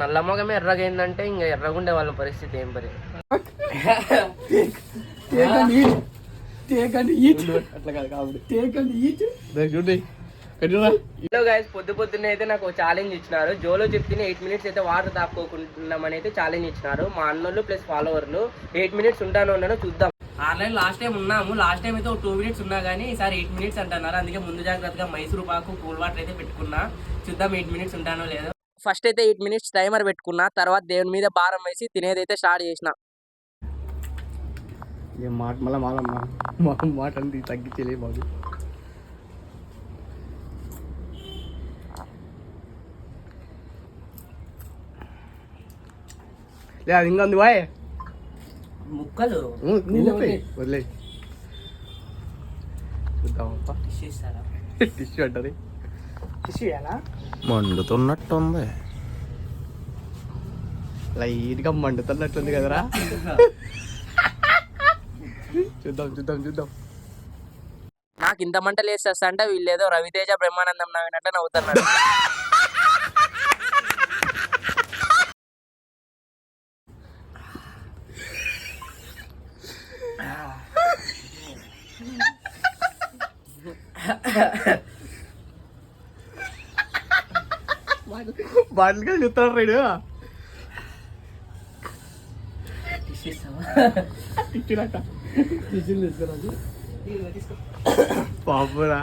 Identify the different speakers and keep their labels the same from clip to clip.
Speaker 1: నల్ల మొగమే ఎర్రగా అయిందంటే ఇంకా ఎర్రగుండే వాళ్ళ పరిస్థితి ఏం పరి హలో గైస్ పొద్దు పొద్దున్న అయితే నాకు ఛాలెంజ్ ఇచ్చినారు. జోలో చెప్తే ఎయిట్ మినిట్స్ అయితే వాటర్ తాపుకోకుంటున్నామని అయితే ఛాలెంజ్ ఇచ్చినారు. మా అన్నోళ్ళు ప్లస్ ఫాలోవర్లు ఎయిట్ మినిట్స్ ఉంటాను ఉన్నాను చూద్దాం. ఆన్లైన్ లాస్ట్ టైం ఉన్నాము. లాస్ట్ టైం అయితే ఒక టూ మినిట్స్ ఉన్నా కానీ ఈసారి ఎయిట్ మినిట్స్ అంటున్నారు. అందుకే ముందు జాగ్రత్తగా మైసూరు పాకు కూల్ వాటర్ అయితే పెట్టుకున్నా. చూద్దాం ఎయిట్ మినిట్స్ ఉంటానో లేదో. ఫస్ట్ అయితే ఎయిట్ మినిట్స్ టైమర్ పెట్టుకున్నా తర్వాత దేవుని మీద భారం వేసి తినేదైతే స్టార్ట్ చేసిన.
Speaker 2: ఏం మాట మళ్ళీ మాలమ్మ మాట అంది తగ్గించలే బాబు. లే అది ఇంకా ఉంది వాయ్
Speaker 1: ముక్కలు.
Speaker 2: వదిలే. చూద్దామప్ప. టిష్యూ అంటది
Speaker 3: మండుతున్నట్టుంది.
Speaker 2: లైట్గా మండుతున్నట్టుంది కదరా. చూద్దాం చూద్దాం చూద్దాం.
Speaker 1: నాకు ఇంత మంటలు వేసేస్తా అంటే వీళ్ళు ఏదో రవితేజ బ్రహ్మానందం నవ్వినట్టు నవ్వుతున్నారు.
Speaker 2: బాటిల్ కానీ చూస్తాడు రైడు పాపురా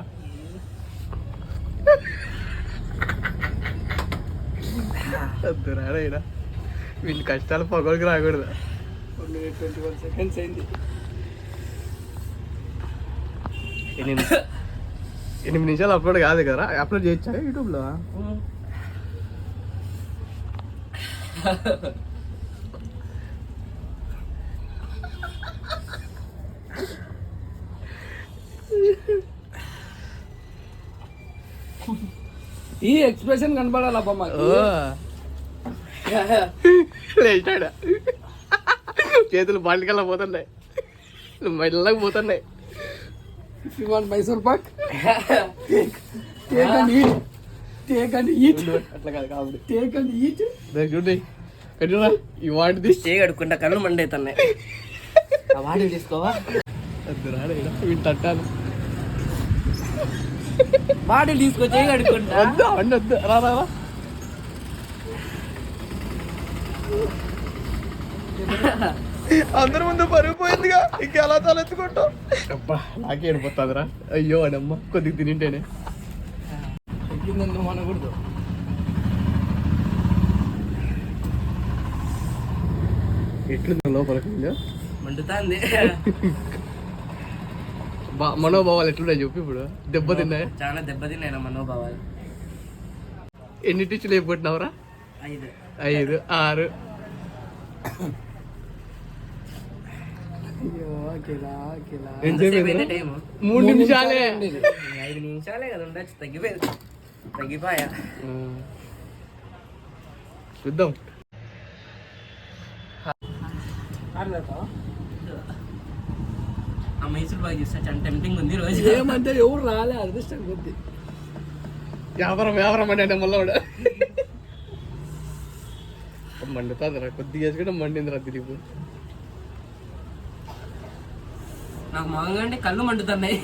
Speaker 2: వద్దురా రైడా వీళ్ళ కష్టాలు పొగడికి రాకూడదు
Speaker 4: ట్వంటీ వన్ సెకండ్స్ అయింది
Speaker 2: ఎనిమిది ఎనిమిది నిమిషాలు అప్లోడ్ కాదు కదా అప్లోడ్ చేయొచ్చా యూట్యూబ్లో
Speaker 4: ఈ ఎక్స్ప్రెషన్ కనపడాలబ్బా మాకు?
Speaker 2: లేచాడా? చేతులు బండికల్లా పోతున్నాయి. మెల్లగా పోతున్నాయి.
Speaker 4: Mysore pak take and eat
Speaker 2: అట్లా కాదు కాబట్టి
Speaker 4: టేక్ అండ్ ఈట్
Speaker 2: చూడండి పెట్టినా ఈ వాటి తీసి.
Speaker 1: కళ్ళు మండవుతున్నాయి ఆ తీసుకోవా?
Speaker 2: తట్టాలి
Speaker 1: తీసుకో
Speaker 2: వద్దు అవన్నీ వద్దు. రా రా రా. అందరి ముందు పరుగు పోయిందిగా ఇంకెలా తలెత్తుకుంటావు? అబ్బా నాకే ఏడిపోతుందిరా. అయ్యో అడమ్మ కొద్దిగా తినింటేనే.
Speaker 4: తగ్గిందని అనకూడదు
Speaker 2: ఎట్లుంది లోపలికి
Speaker 1: మండుతాంది.
Speaker 2: బా మనోభావాలు ఎట్లున్నాయి చెప్పు ఇప్పుడు? దెబ్బ తిన్నాయి?
Speaker 1: చాలా దెబ్బతిన్నాయి మనోభావాలు.
Speaker 2: ఎన్ని టిచ్చులు అయిపోతున్నావురా
Speaker 1: ఐదు.
Speaker 2: ఐదు ఆరు. మూడు నిమిషాలే.
Speaker 1: ఐదు నిమిషాలే కదా ఉండొచ్చు తగ్గిపోయింది. తగ్గిపోయా.
Speaker 2: చూద్దాం
Speaker 1: ఆ మైసూర్ బాగా చూస్తే చాలా టెంప్టింగ్ ఉంది రోజు.
Speaker 4: ఏమంటే ఎవరు రాలే అదృష్టం కొద్ది.
Speaker 2: వ్యాపారం వ్యాపారం అంటే మళ్ళీ కూడా. మండుతుందిరా కొద్దిగా వేసుకుంటే మండిందిరా తిరిగి.
Speaker 1: నాకు మొహంగా అంటే కళ్ళు మండుతున్నాయి.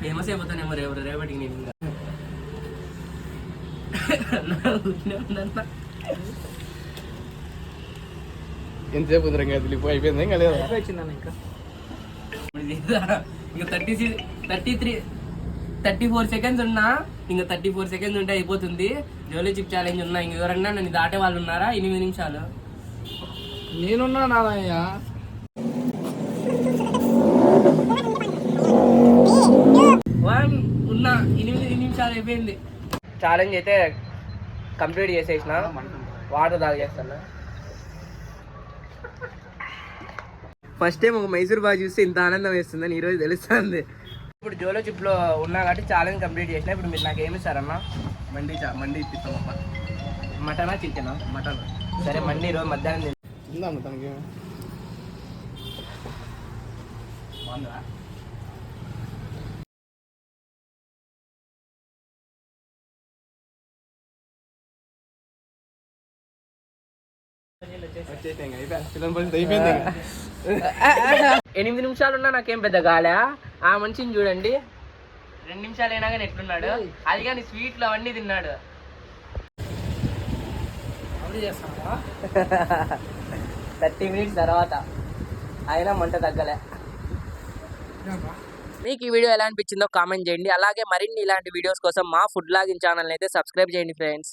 Speaker 1: ఫేమస్ అయిపోతానేమో రేపు రేపటికి నేను ఇంకా.
Speaker 2: ఎంతసేపు ఇంకా? తెలిపి అయిపోయింది ఇంకా లేదా?
Speaker 4: ఇంకా?
Speaker 1: ఇంకా thirty thirty three thirty four seconds ఉన్నా ఇంకా థర్టీ ఫోర్ సెకండ్స్ ఉంటే అయిపోతుంది. జోలీ చిప్ ఛాలెంజ్ ఉన్నా ఇంక ఎవరన్నా నన్ను దాటే వాళ్ళు ఉన్నారా? ఎనిమిది నిమిషాలు.
Speaker 4: నేనున్నా నానయ్య
Speaker 1: వన్ ఉన్నా ఎనిమిది నిమిషాలు అయిపోయింది. ఛాలెంజ్ అయితే కంప్లీట్ చేసేసిన. వాటర్ తాగేస్తాను ఫస్ట్ టైం ఒక మైసూర్ బాగా చూస్తే ఇంత ఆనందం వేస్తుందని ఈరోజు తెలుస్తుంది. ఇప్పుడు జోలో చిప్లో ఉన్నా కాబట్టి ఛాలెంజ్ కంప్లీట్ చేసిన. ఇప్పుడు మీరు నాకు ఏమి ఇస్తారన్నా?
Speaker 2: మండి మండి ఇప్పిస్తామమ్మా
Speaker 1: మటనా చికెనా?
Speaker 2: మటన్.
Speaker 1: సరే మండి ఈరోజు మధ్యాహ్నం తిందాం.
Speaker 2: తనకి?
Speaker 1: బాగుందా? ఎనిమిది నిమిషాలు ఉన్నా నాకేం పెద్ద గాలే ఆ మనిషిని చూడండి. రెండు నిమిషాలు అయినా కానీ ఎట్లున్నాడు అది కానీ స్వీట్లు అవన్నీ తిన్నాడు. థర్టీ మినిట్స్ తర్వాత. అయినా మంట తగ్గలే. మీకు ఈ వీడియో ఎలా అనిపించిందో కామెంట్ చేయండి. అలాగే మరిన్ని ఇలాంటి వీడియోస్ కోసం మా ఫుడ్ లాగిన్ ఛానల్ అయితే సబ్స్క్రైబ్ చేయండి ఫ్రెండ్స్.